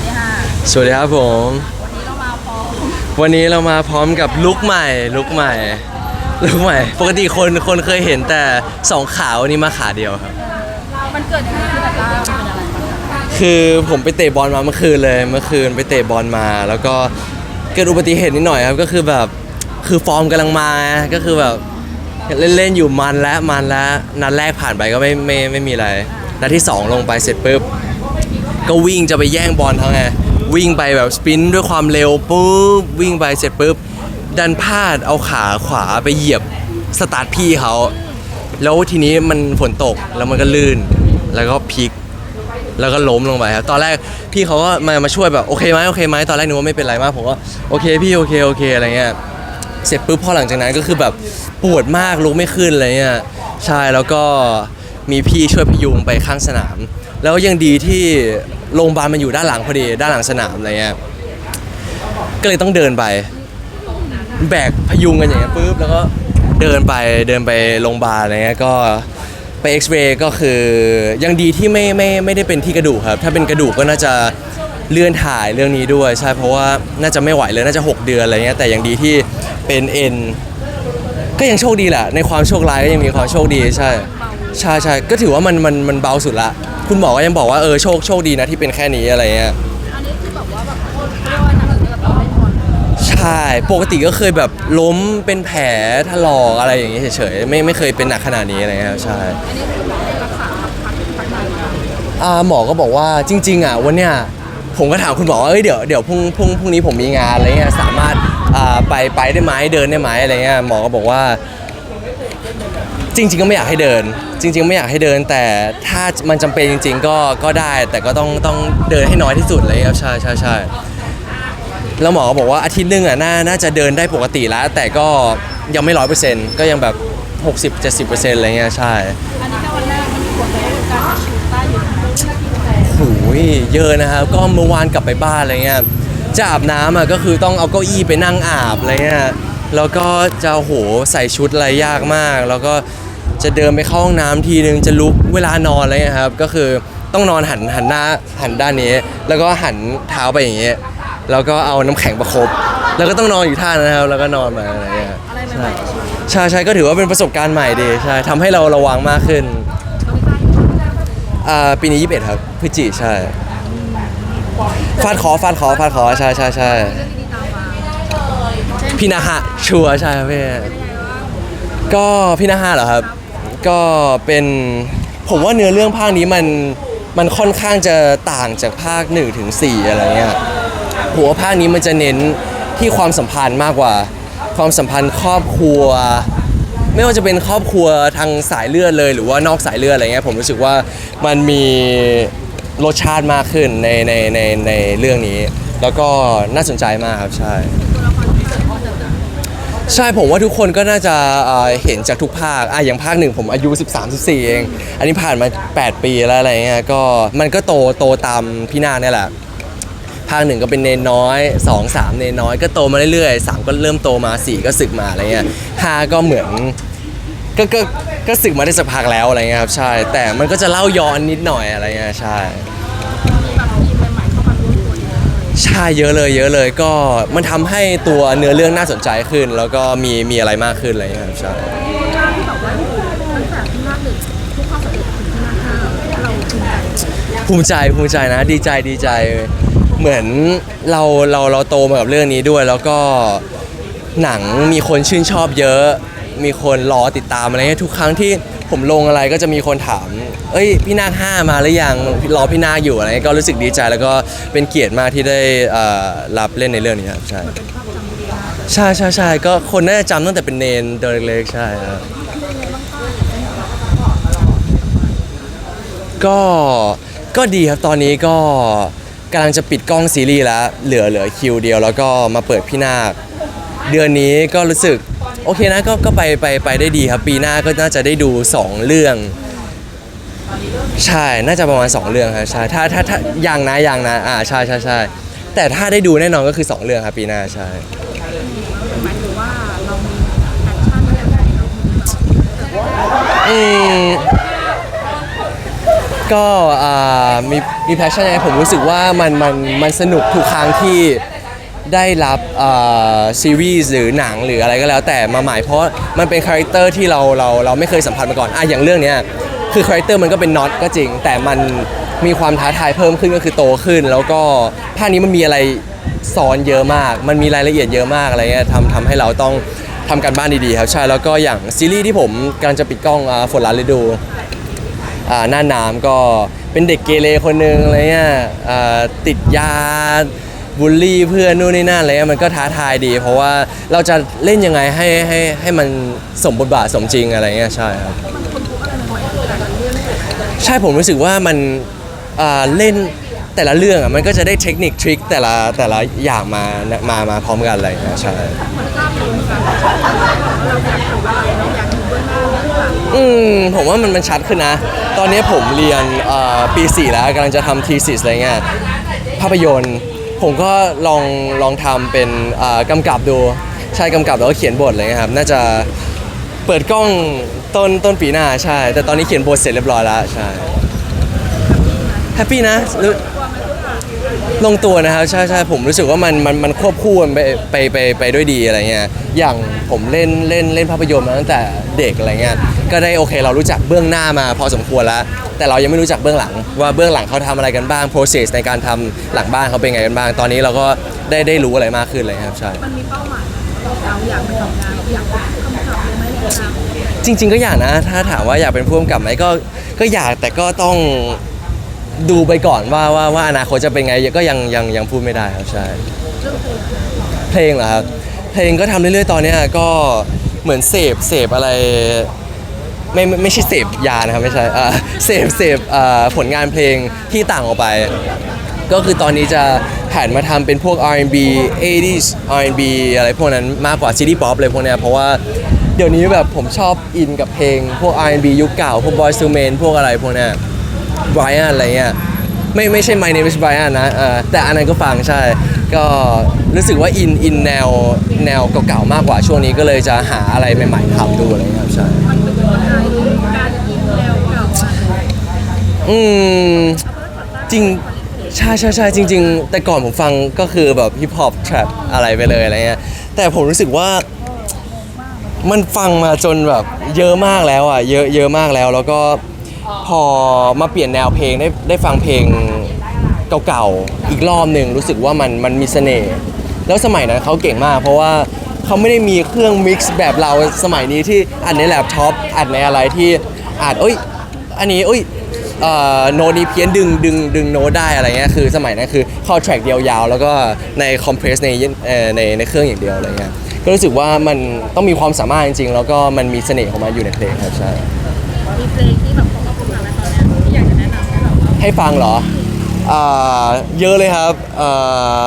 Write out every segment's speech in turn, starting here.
วัสดีค่ะ สวัสดีครับผม วันนี้เรามาพร้อมวันนี้เรามาพร้อมกับลุคใหม่ลุคใหม่ลุคใหม่ ปกติคนคนเคยเห็นแต่สองขาวันนี้มาขาเดียวครับมันเกิดยังไงขึ้นแบบล่ามันเป็นอะไรบ้างคะคือผมไปเตะบอลมาเมื่อคืนเลยเมื่อคืนไปเตะบอลมา แล้วก็เกิดอุบัติเหตุนิดหน่อยครับก็คือแบบคือฟอร์มกำลังมาก็คือแบบเล่นๆอยู่มันแล้วมันแล้วนัดแรกผ่านไปก็ไม่ไม่ไม่มีอะไรนัดที่สองลงไปเสร็จปุ๊บ ก็วิ่งจะไปแย่งบอลเขาไงวิ่งไปแบบสปินด้วยความเร็วปุ๊บวิ่งไปเสร็จปุ๊บดันพลาดเอาขาขวาไปเหยียบสตาร์ทพี่เขาแล้วทีนี้มันฝนตกแล้วมันก็ลื่น แล้วก็พลิก แล้วก็ล้มลงไปครับตอนแรกพี่เขาก็มามาช่วยแบบโอเคไหมโอเคไหมตอนแรกนึกว่าไม่เป็นไรมากผมก็โอเคพี่โอเคโอเคอะไรเงี้ยเสร็จปุ๊บพอหลังจากนั้นก็คือแบบปวดมากลุกไม่ขึ้นอะไรเงี้ยใช่แล้วก็มีพี่ช่วยพยุงไปข้างสนาม แล้วยังดีที่โรงพยาบาลมันอยู่ด้านหลังพอดีด้านหลังสนามอะไรเงี้ยก็เลยต้องเดินไป แบกพยุงกันอย่างเงี้ยปุ๊บแล้วก็เดินไปเดินไปโรงพยาบาลอะไรเงี้ยก็ไปเอ็กซเรย์ก็คือยังดีที่ไม่ไม่ไม่ได้เป็นที่กระดูกครับ ถ้าเป็นกระดูกก็น่าจะเลื่อนถ่ายเรื่องนี้ด้วย ใช่เพราะว่าน่าจะไม่ไหวเลยน่าจะ 6 เดือนอะไรเงี้ยแต่ยังดีที่เป็นเอ็นก็ยังโชคดีแหละในความโชคร้ายก็ยังมีความโชคดีใช่ ใช่ใช่ก็ถือว่ามันมันมันเบาสุดละ คุณหมอก็ยังบอกว่าเออโชคโชคดีนะที่เป็นแค่นี้อะไรเงี้ยอันนี้คือแบบว่าแบบเรียกว่าหนักถึงกับเราเล่นบอลใช่ปกติก็เคยแบบล้มเป็นแผลถลอกอะไรอย่างเงี้ยเฉยๆไม่ไม่เคยเป็นหนักขนาดนี้อะไรเงี้ยครับใช่ อันนี้คือหมอให้รักษาพักพักนานมากอ่าหมอก็บอกว่าจริง ๆอะวันเนี้ยผมก็ถามคุณหมอว่าเอ้ยเดี๋ยวเดี๋ยวพรุ่งพรุ่งพรุ่งนี้ผมมีงานอะไรเงี้ยสามารถอ่าไปไปได้ไหมเดินได้ไหมอะไรเงี้ยหมอก็บอกว่า จริง ๆ ก็ไม่อยากให้เดิน จริง ๆ ไม่อยากให้เดิน แต่ถ้ามันจำเป็นจริง ๆ ก็ก็ได้แต่ก็ต้องต้องเดินให้น้อยที่สุดเลยครับใช่ใช่ใช่แล้วหมอก็บอกว่าอาทิตย์หนึงอะน่าน่าจะเดินได้ปกติแล้ว แต่ก็ยังไม่ร้อยเปอร์เซ็นต์ก็ยังแบบ 60-70%อร์เซ็นต์อะไรเงี้ยใช่ อันนี้แค่วันแรกมันมีผลต่อการชูต้าอยู่โอ้ยเยอะนะครับก็เมื่อวานกลับไปบ้านอะไรเงี้ยจะอาบน้ำอะก็คือต้องเอาเก้าอี้ไปนั่งอาบอะไรเงี้ยแล้วก็จะโหใส่ชุดอะไรยากมาก แล้วก็ จะเดินไปเข้าห้องน้ำทีนึงจะลุกเวลานอนอะไรเงี้ยครับก็คือต้องนอนหันหันหน้าหันด้านนี้ แล้วก็หันเท้าไปอย่างเงี้ยแล้วก็เอาน้ำแข็งประคบแล้วก็ต้องนอนอยู่ท่านะครับ แล้วก็นอนไปอะไรเงี้ยอะไรใหใช่ม่ๆในชีวิตใช่ใช่ก็ถือว่าเป็นประสบการณ์ใหม่ดีใช่ทำให้เราระวังมากขึ้นอ่าปีนี้21ครับพฤศจิใช่ฟาดคอฟาดคอฟาดคอใช่ใช่ใช่เรื่องดีๆตามมาเช่นพี่นาหะชัวร์ใช่ครับพี่ก็พี่นาหะเหรอครับ ก็เป็นผมว่าเนื้อเรื่องภาคนี้มันมันค่อนข้างจะต่างจากภาค1ถึง4อะไรเงี้ยผมว่าภาคนี้มันจะเน้นที่ความสัมพันธ์มากกว่า ความสัมพันธ์ครอบครัว ไม่ว่าจะเป็นครอบครัวทางสายเลือดเลย หรือว่านอกสายเลือดอะไรเงี้ยผมรู้สึกว่ามันมีรสชาติมากขึ้นในในในในเรื่องนี้ แล้วก็น่าสนใจมากครับใช่ ใช่ผมว่าทุกคนก็น่าจะเอ่อเห็นจากทุกภาคอะอย่างภาคหนึ่งผมอายุ 13 14 เอง อันนี้ผ่านมา 8 ปีแล้วอะไรเงี้ยก็มันก็โตโตตามพี่นาเนี่ยแหละ ภาคหนึ่งก็เป็นเนนน้อย 2 3 เนนน้อยก็โตมาเรื่อยๆ 3 ก็เริ่มโตมา 4 ก็ศึกมาอะไรเงี้ยห้าก็เหมือนก็ก็ก็ศึกมาได้สักพักแล้วอะไรเงี้ยครับใช่ แต่มันก็จะเล่าย้อนนิดหน่อยอะไรเงี้ยใช่ ใช่เยอะเลยเยอะเลยก็มันทำให้ตัวเนื้อเรื่องน่าสนใจขึ้น แล้วก็มีมีอะไรมากขึ้นอะไรเงี้ยครับใช่าคที่แบบว่าตั้งแต่ที่หน้าหนึ่งทุกภาคสำเร็จถึงที่หน้าห้าเราภูมิใจภูมิใจภูมิใจนะดีใจดีใจ เหมือนเราเราเราโตมากับเรื่องนี้ด้วย แล้วก็หนังมีคนชื่นชอบเยอะ มีคนรอติดตามอะไรเงี้ยทุกครั้งที่ ผมลงอะไรก็จะมีคนถาม เอ้ยพี่นาคห้ามาหรือยังรอพี่นาคอยู่อะไรเงี้ยก็รู้สึกดีใจแล้วก็เป็นเกียรติมากที่ได้เอ่อรับเล่นในเรื่องนี้ครับใช่ใช่ใช่ใช่ก็คนน่าจะจำตั้งแต่เป็นเนนตัวเล็กๆใช่ครับ ก็ก็ดีครับตอนนี้ก็กำลังจะปิดกล้องซีรีส์แล้ว เหลือเหลือคิวเดียว แล้วก็มาเปิดพี่นาคเดือนนี้ก็รู้สึก โอเคนะก็ก็ไปไปไปได้ดีครับ ปีหน้าก็น่าจะได้ดู 2 เรื่อง ใช่น่าจะประมาณ 2 เรื่องครับใช่ถ้าถ้าถ้าอย่างนะอย่างนะอ่าใช่ใช่ใช่แต่ถ้าได้ดูแน่นอนก็คือ 2 เรื่องครับปีหน้าใช่หมายถึงว่าเรามีแอคชั่นอะไรอย่างเงี้ยอืมก็อ่ามีมีแพชชั่นยังไงผมรู้สึกว่ามันมันมันสนุกทุกครั้งที่ ได้รับซีรีส์หรือหนังหรืออะไรก็แล้วแต่มาหม่เพราะมันเป็นคาแรคเตอร์ที่เราเราเราไม่เคยสัมผัสมาก่อนอะอย่างเรื่องเนี้ยคือคาแรคเตอร์มันก็เป็นน็อตก็จริง แต่มันมีความท้าทายเพิ่มขึ้นก็คือโตขึ้น แล้วก็ภาคนี้มันมีอะไรซ้อนเยอะมาก มันมีรายละเอียดเยอะมากอะไรเงี้ยทำทำให้เราต้องทำการบ้านดีๆครับใช่แล้วก็อย่างซีรีส์ที่ผมกำลังจะปิดกล้องฝนร้านฤดูหน้าน้ำก็เป็นเด็กเกเรคนหนึ่งอะไรเงี้ยติดยา บูลลี่เพื่อนนู่นนี่นั่นอะไรเงี้ยมันก็ท้าทายดี เพราะว่าเราจะเล่นยังไงให้ให้ให้มันสมบทบาทสมจริงอะไรเงี้ยใช่ครับใช่ผมรู้สึกว่ามันอ่าเล่นแต่ละเรื่องอะมันก็จะได้เทคนิคทริคแต่ละแต่ละอย่างมามามาพร้อมกันอะไรเงี้ยใช่อืมผมว่ามันมันชัดขึ้นนะ ตอนนี้ผมเรียนเอ่อปี 4 แล้วกำลังจะทำทีสิสอะไรเงี้ยภาพยนตร์ ผมก็ลองลองทำเป็นอ่ากำกับดูใช่กำกับแล้วก็เขียนบทอะไรเงี้ยครับน่าจะเปิดกล้องต้นต้นปีหน้าใช่ แต่ตอนนี้เขียนบทเสร็จเรียบร้อยแล้วใช่แฮปปี้นะ ลงตัวนะครับใช่ใช่ผมรู้สึกว่ามันมันมันควบคู่กันไปไปไปไปด้วยดีอะไรเงี้ยอย่างผมเล่นเล่นเล่นภาพยนตร์มาตั้งแต่เด็กอะไรเงี้ยก็ได้โอเค เรารู้จักเบื้องหน้ามาพอสมควรแล้วแต่เรายังไม่รู้จักเบื้องหลัง ว่าเบื้องหลังเขาทำอะไรกันบ้าง process ในการทำหลังบ้านเขาเป็นไงกันบ้าง ตอนนี้เราก็ได้ได้รู้อะไรมากขึ้นเลยครับใช่มันมีเป้าหมายเราอยากมาทำงานเราอยากเป็นผู้กำกับเลยไหมในอนาคตจริง ๆ ก็อยากนะ ถ้าถามว่าอยากเป็นผู้กำกับไหมก็ก็อยากแต่ก็ต้อง ดูไปก่อนว่าว่าว่าอนาคตจะเป็นไงก็ยังยังยังพูดไม่ได้ครับใช่เพลงเหรอครับเพลงก็ทำเรื่อยๆตอนเนี้ยก็เหมือนเสพเสพอะไรไม่ไม่ไม่ใช่เสพยานะครับไม่ใช่เอ่อเสพเสพอ่อผลงานเพลงที่ต่างออกไป ก็คือตอนนี้จะแผนมาทำเป็นพวก R&B 80s R&B อะไรพวกนั้นมากกว่า City Pop เลยพวกเนี้ยเพราะว่าเดี๋ยวนี้แบบผมชอบอินกับเพลง พวก R&B ยุคเก่า พวก Boyz II Men พวกอะไรพวกเนี้ย Brian อะไรเงี้ยไม่ไม่ใช่ My Name is Brian นะเออแต่อันนั้นก็ฟังใช่ ก็รู้สึกว่าอินอินแนวแนวเก่าๆมากกว่าช่วงนี้ก็เลยจะหาอะไรใหม่ๆทำดูอะไรเงี้ยครับใช่อืมจริงใช่ใช่ใช่จริง ๆ แต่ก่อนผมฟังก็คือแบบฮิปฮอปแทรปอะไรไปเลยอะไรเงี้ยแต่ผมรู้สึกว่ามันฟังมาจนแบบเยอะมากแล้วอะเยอะเยอะมากแล้วแล้วก็ พอมาเปลี่ยนแนวเพลงได้ได้ฟังเพลงเก่าๆอีกรอบหนึ่งรู้สึกว่ามันมันมีเสน่ห์แล้วสมัยนั้นเขาเก่งมาก เพราะว่าเขาไม่ได้มีเครื่องมิกซ์แบบเราสมัยนี้ที่อัดในแล็ปท็อปอัดในอะไรที่อัดเอ้ยอันนี้เอ้ยโน้ตนี้เพี้ยนดึงดึงดึงโน้ตได้อะไรเงี้ยคือสมัยนั้นคือเข้าแทร็กเดียวยาวแล้วก็ในคอมเพรสในในในเครื่องอย่างเดียวอะไรเงี้ยก็รู้สึกว่ามันต้องมีความสามารถจริงๆ แล้วก็มันมีเสน่ห์ของมันอยู่ในเพลงครับใช่มีเพลงที่แบบ เขาก็พูดมาแล้วตอนเนี้ยที่อยากจะแนะนำให้แบบว่าให้ฟังเหรออ่าเยอะเลยครับอ่า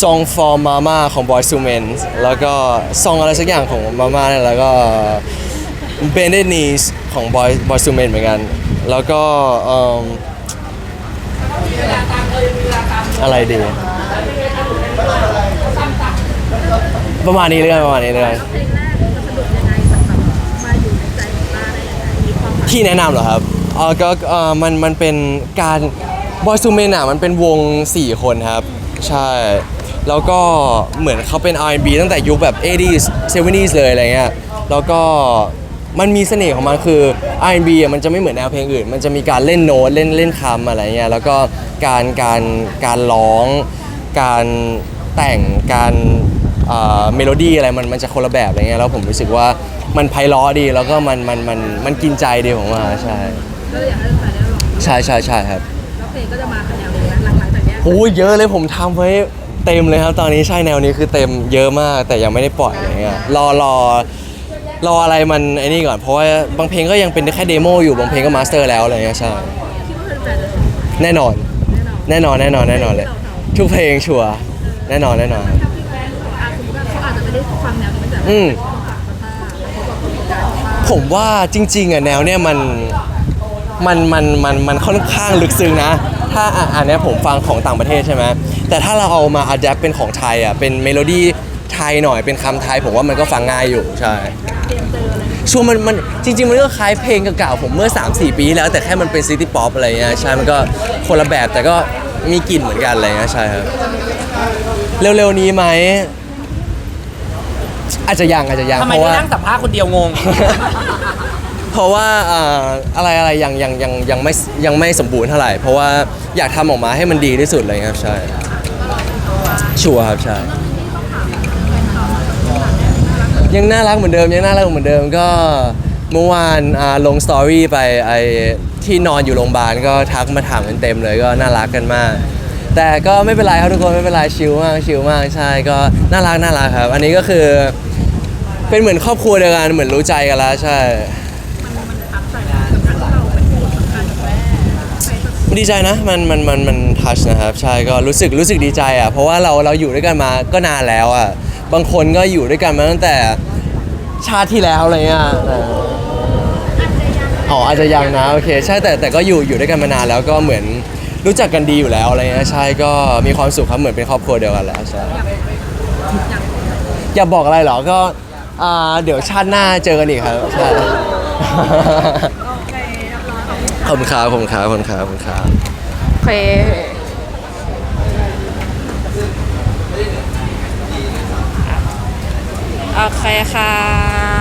Song for Mama ของ Boyz II Men แล้วก็ Song อะไรสักอย่างของ Mama เนี่ยแล้วก็ Bended Knees ของ Boy Boyz II Men เหมือนกัน แล้วก็เอิ่มอะไรดี ประมาณนี้เลยกันประมาณนี้เลยกัน เพลงแรก ที่แนะนำเหรอครับเออก็เออมันมันเป็นการบอยซูเมนอะมันเป็นวง 4 คนครับ ใช่ แล้วก็เหมือนเขาเป็น R&B ตั้งแต่ยุคแบบ 80s 70s เลยอะไรเงี้ยแล้วก็มันมีเสน่ห์ของมันคือ R&B อะมันจะไม่เหมือนแนวเพลงอื่น มันจะมีการเล่นโน้ตเล่นเล่นคำอะไรเงี้ยแล้วก็การการการร้อง การแต่งการเมโลดี้อะไรมันมันจะคนละแบบอะไรเงี้ยแล้วผมรู้สึกว่า มันไพเราะดีแล้วก็มันมันมันมันกินใจดีผมว่าใช่ก็เลยอยากให้แฟนได้ลองใช่ใช่ใช่ครับแล้วเพลงก็จะมาแนวนี้นะหลังๆจากเนี้ยโอ้ยเยอะเลยผมทำไว้เต็มเลยครับ ตอนนี้ใช่แนวนี้คือเต็มเยอะมากแต่ยังไม่ได้ปล่อยอะไรเงี้ยรอรอรออะไรมันไอ้นี่ก่อนเพราะว่าบางเพลงก็ยังเป็นแค่เดโมอยู่บางเพลงก็มาสเตอร์แล้วอะไรเงี้ยใช่คิดว่าแฟนๆจะชอบไหมแน่นอน แน่นอนแน่นอนแน่นอนแน่นอนเลย ทุกเพลงชัวร์แน่นอนแน่นอนถ้าพี่แฟนอาสมมติว่าเขาอาจจะไม่ได้ฟังแนวนี้แต่อืมเข ผมว่าจริงๆอะแนวเนี้ยมันมันมันมันมันค่อนข้างลึกซึ้งนะ ถ้าอะอันเนี้ยผมฟังของต่างประเทศใช่ไหมแต่ถ้าเราเอามาอัดแอปเป็นของไทยอะเป็นเมโลดี้ไทยหน่อยเป็นคำไทย ผมว่ามันก็ฟังง่ายอยู่ใช่ช่วงมันมันจริง ๆ มันก็คล้ายเพลงเก่าๆผมเมื่อ 3-4 ปีที่แล้ว แต่แค่มันเป็นซิตี้ป๊อปอะไรเงี้ยใช่มันก็คนละแบบแต่ก็มีกลิ่นเหมือนกันอะไรเงี้ยใช่ครับเร็วๆนี้ไหม อาจจะยังอาจจะยังทำไมเพราะไม่ว่า นั่งสัมภาษณ์คนเดียวงง เพราะว่าเอ่ออะไรอะไรยังยังยังยังไม่ยังไม่สมบูรณ์เท่าไหร่ เพราะว่าอยากทำออกมาให้มันดีที่สุดเลยครับใช่ชัวร์ครับใช่ยังน่ารักเหมือนเดิมยังน่ารักเหมือนเดิมก็เมื่อวานอ่าลงสตอรี่ไปไอที่นอนอยู่โรงพยาบาลก็ทักมาถามกันเต็มเลยก็น่ารักกันมาก แต่ก็ไม่เป็นไรครับทุกคนไม่เป็นไรชิลมากชิลมากใช่ก็น่ารักน่ารักครับ อันนี้ก็คือ เป็นเหมือนครอบครัวเดียวกันเหมือนรู้ใจกันแล้วใช่ ดีใจนะมันมันมันมันทัชนะครับใช่ก็รู้สึกรู้สึกดีใจอะเพราะว่าเราเราอยู่ด้วยกันมาก็นานแล้วอะบางคนก็อยู่ด้วยกันมาตั้งแต่ชาติที่แล้วอะไรเงี้ยอออ๋ออาจจะยังนะโอเคใช่แต่แต่ก็อยู่อยู่ด้วยกันมานานแล้วก็เหมือนรู้จักกันดีอยู่แล้วอะไรเงี้ยใช่ก็มีความสุขครับเหมือนเป็นครอบครัวเดียวกันแล้วใช่อย่าบอกอะไรหรอก็ อ่าเดี๋ยวชาติหน้าเจอกันอีกครับใช่ขอบคุณครับขอบคุณครับขอบคุณครับขอบคุณครับ โอเค โอเคค่ะ